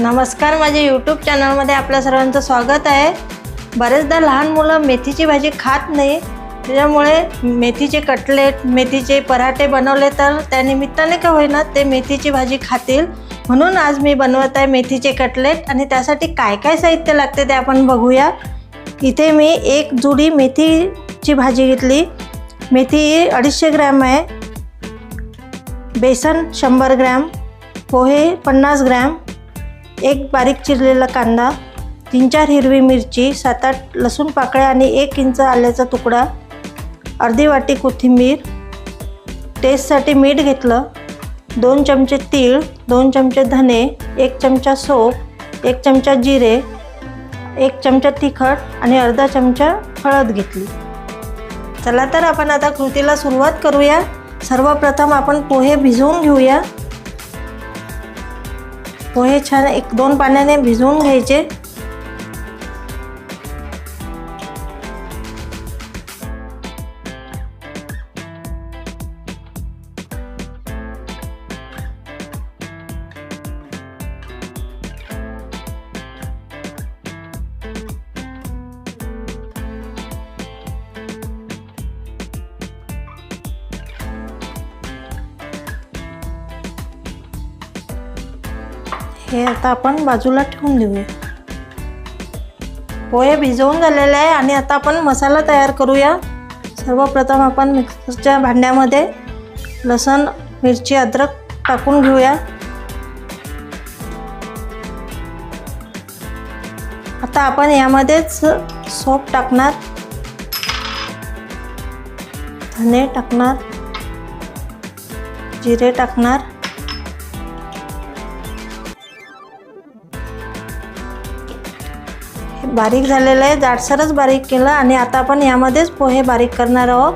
नमस्कार माझ्या यूट्यूब चॅनलमध्ये आपल्या सर्वांचं स्वागत आहे. बरेचदा लहान मुलं मेथीची भाजी खात नाही. त्याच्यामुळे मेथीचे कटलेट मेथीचे पराठे बनवले तर त्यानिमित्ताने का होईना ते मेथीची भाजी खातील. म्हणून आज मी बनवत आहे मेथीचे कटलेट आणि त्यासाठी काय काय साहित्य लागते ते आपण बघूया. इथे मी एक जुडी मेथीची भाजी घेतली. मेथी अडीचशे ग्रॅम आहे. बेसन शंभर ग्रॅम. पोहे पन्नास ग्रॅम. एक बारीक चिरलेला कांदा तीन चार हिरवी मिरची सात आठ लसूण पाकळ्या आणि एक इंच आल्याचा तुकडा अर्धी वाटी कोथिंबीर. टेस्टसाठी मीठ घेतलं. दोन चमचे तीळ दोन चमचे धने एक चमचा सोप एक चमचा जिरे एक चमचा तिखट आणि अर्धा चमचा हळद घेतली. चला तर आपण आता कृतीला सुरुवात करूया. सर्वप्रथम आपण पोहे भिजवून घेऊया. पोहे छान एक दोन पाण्याने भिजवून घ्यायचे. हे आता आपण बाजूला ठेवून देऊया. पोहे भिजवून झालेले आहे आणि आता आपण मसाला तयार करूया. सर्वप्रथम आपण मिक्सरच्या भांड्यामध्ये लसण मिरची अद्रक टाकून घेऊया. आता आपण यामध्येच सोप टाकणार. धने टाकणार. जिरे टाकणार. बारीक झालेलं आहे. जाडसरच बारीक केलं आणि आता आपण यामध्येच पोहे बारीक करणार आहोत.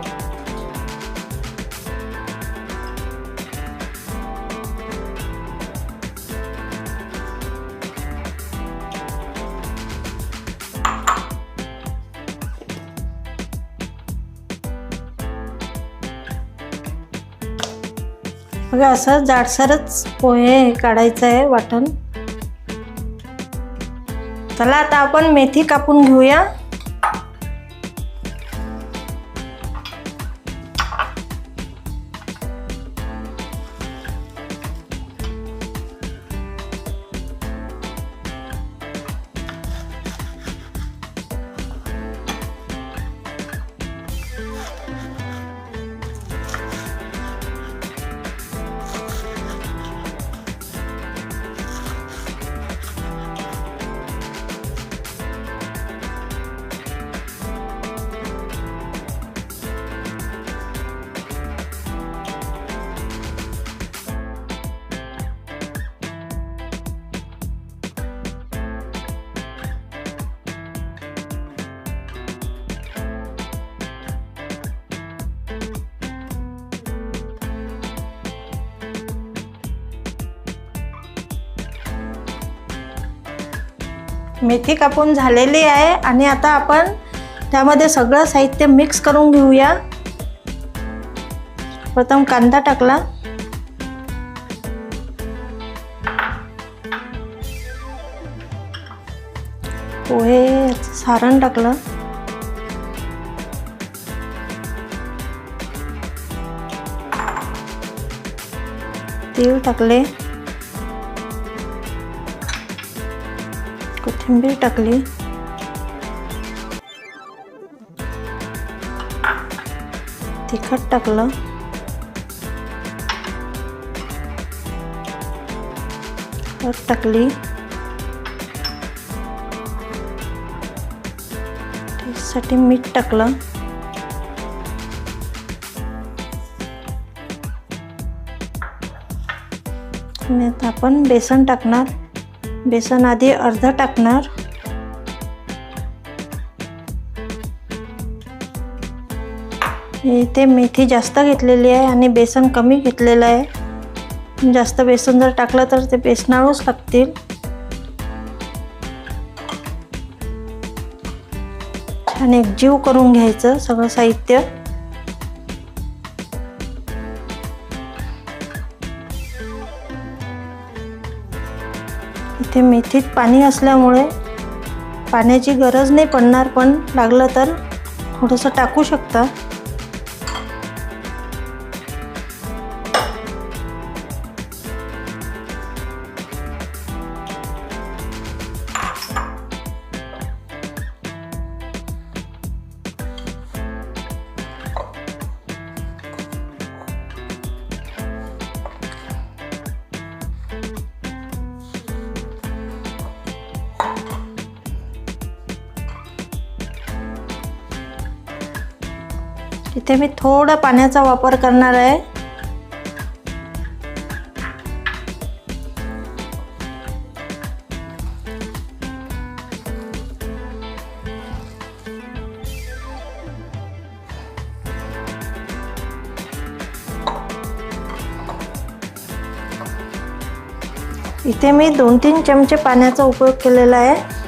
असं जाडसरच पोहे काढायचं आहे वाटण. चला आता आपण मेथी कापून घेऊया. मेथी कापून झालेली आहे आणि आता आपण त्यामध्ये सगळं साहित्य मिक्स करून घेऊया. प्रथम कांदा टाकला. पोहे सारण टाकलं. तीळ टाकले. कोथिंबीर टाकली. तिखट टाकलं. हळद टाकली. टेस्टसाठी मीठ टाकलं. आणि आता आपण बेसन टाकणार. बेसन आधी अर्धा टाकणार. इथे मेथी जास्त घेतलेली आहे आणि बेसन कमी घेतलेलं आहे. जास्त बेसन जर टाकलं तर ते बेसनाळूच लागतील. आणि एकजीव करून घ्यायचं सगळं साहित्य. इथे मेथीत पाणी असल्यामुळे पाण्याची गरज नाही पडणार पण लागलं तर थोडंसं टाकू शकता. इथे मी थोडा पाण्याचा वापर करणार आहे. इथे मी दोन तीन चमचे पाण्याचा उपयोग केलेला आहे.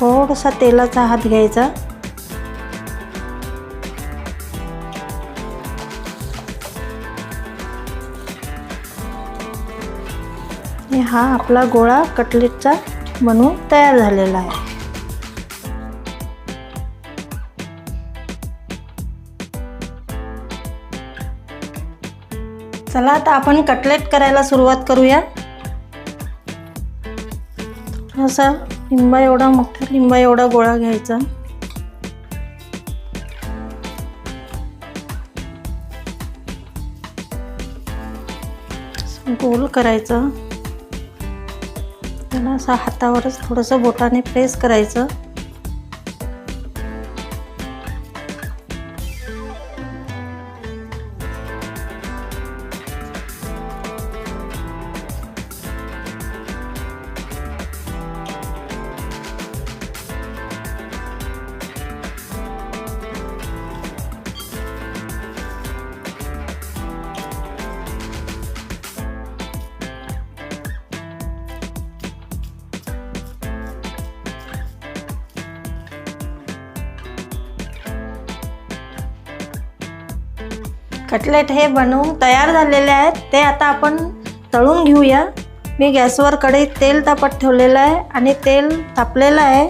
थोडासा तेलाचा हात घ्यायचा. हा आपला गोळा कटलेटचा बनवून तयार झालेला आहे. चला आता आपण कटलेट करायला सुरुवात करूया. असं लिंबा एवढा मोठा लिंबा एवढा गोळा घ्यायचा. गोल करायचं. त्याला असं हातावरच थोडंसं बोटाने प्रेस करायचं. कटलेट हे बनवून तयार झालेले आहेत. ते आता आपण तळून घेऊया. मी गॅसवर कढईत तेल तापत ठेवलेलं आहे आणि तेल तापलेलं आहे.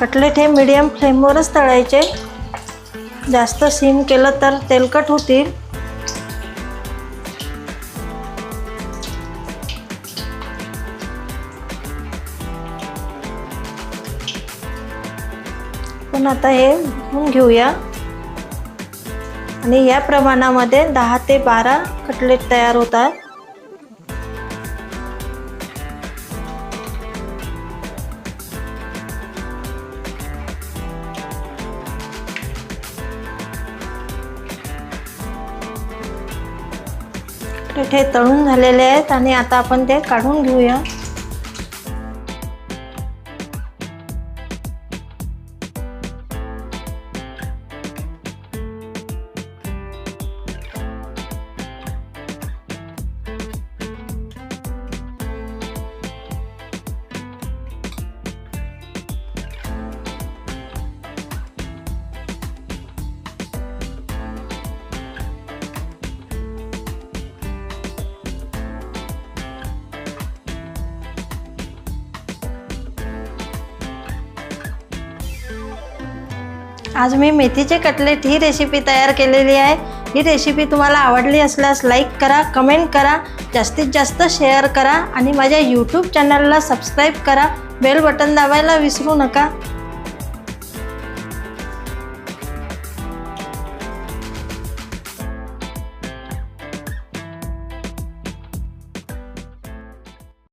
कटलेट हे मीडियम फ्लेमवरच तळायचे. जास्त सीम केलं तर तेलकट होतील. आपण आता हे घेऊन घेऊया. आणि या प्रमाणामध्ये दहा ते बारा कटलेट तयार होतात कटलेट हे तळून झालेले आहेत आणि आता आपण ते काढून घेऊया. आज मी मेथीचे कटलेट ही रेसिपी तयार केलेली आहे. ही रेसिपी तुम्हाला आवडली असल्यास लाईक करा कमेंट करा जास्तीत जास्त शेअर करा आणि माझ्या यूट्यूब चॅनलला सबस्क्राईब करा. बेल बटन दाबायला विसरू नका.